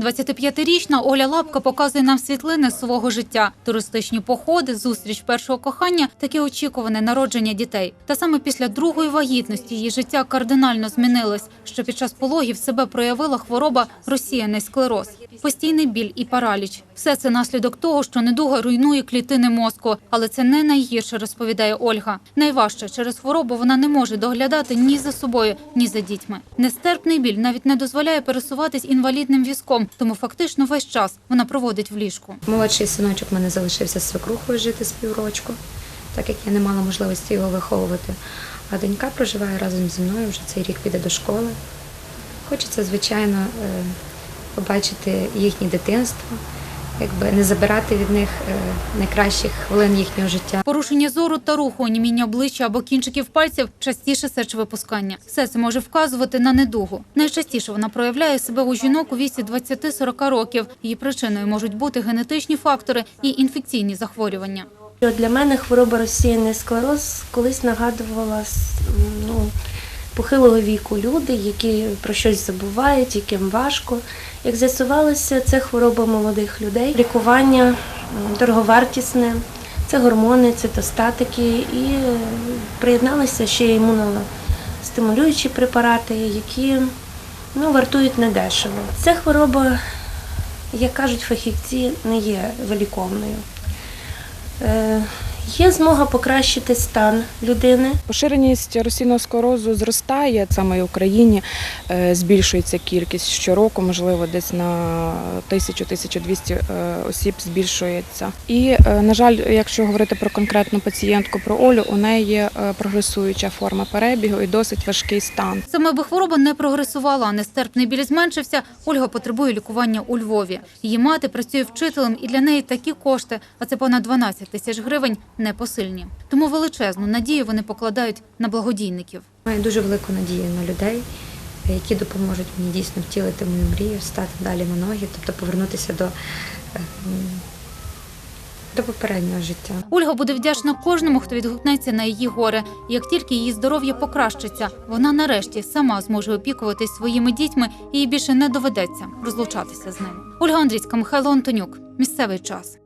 25-річна Оля Лапка показує нам світлини свого життя, туристичні походи, зустріч першого кохання, таке очікуване народження дітей. Та саме після другої вагітності її життя кардинально змінилось. Що під час пологів себе проявила хвороба розсіяний склероз, постійний біль і параліч. Все це наслідок того, що недуга руйнує клітини мозку. Але це не найгірше, розповідає Ольга. Найважче через хворобу вона не може доглядати ні за собою, ні за дітьми. Нестерпний біль навіть не дозволяє пересуватись інвалідним візком, тому фактично весь час вона проводить в ліжку. Молодший синочок мене залишився з свекрухою жити з піврочку, так як я не мала можливості його виховувати. А донька проживає разом зі мною, вже цей рік піде до школи. Хочеться, звичайно, е, побачити їхнє дитинство, якби не забирати від них е, найкращих хвилин їхнього життя. Порушення зору та руху, оніміння обличчя або кінчиків пальців, частіше сечовипускання. Все це може вказувати на недугу. Найчастіше вона проявляє себе у жінок у віці 20-40 років. Її причиною можуть бути генетичні фактори і інфекційні захворювання. Для мене хвороба розсіяний склероз колись нагадувала ну, похилого віку люди, які про щось забувають, яким важко. Як з'ясувалося, це хвороба молодих людей. Лікування дороговартісне, це гормони, цитостатики і е, приєдналися ще імуностимулюючі препарати, які ну, вартують недешево. Ця хвороба, як кажуть фахівці, не є виліковною. Є змога покращити стан людини. Поширеність розсійного склерозу зростає саме і в Україні. е, Збільшується кількість щороку, можливо, десь на 1000-1200 е, осіб збільшується. І, е, на жаль, якщо говорити про конкретну пацієнтку про Олю, у неї прогресуюча форма перебігу і досить важкий стан. Саме аби хвороба не прогресувала, а нестерпний біль зменшився, Ольга потребує лікування у Львові. Її мати працює вчителем, і для неї такі кошти, а це понад 12 тисяч гривень, непосильні. Тому величезну надію вони покладають на благодійників. Маю дуже велику надію на людей, які допоможуть мені дійсно втілити мою мрію, стати далі на ноги, тобто повернутися до, е, до попереднього життя. Ольга буде вдячна кожному, хто відгукнеться на її горе. І Як тільки її здоров'я покращиться, вона нарешті сама зможе опікуватись своїми дітьми і їй більше не доведеться розлучатися з ними. Ольга Андрійська, Михайло Антонюк. Місцевий час.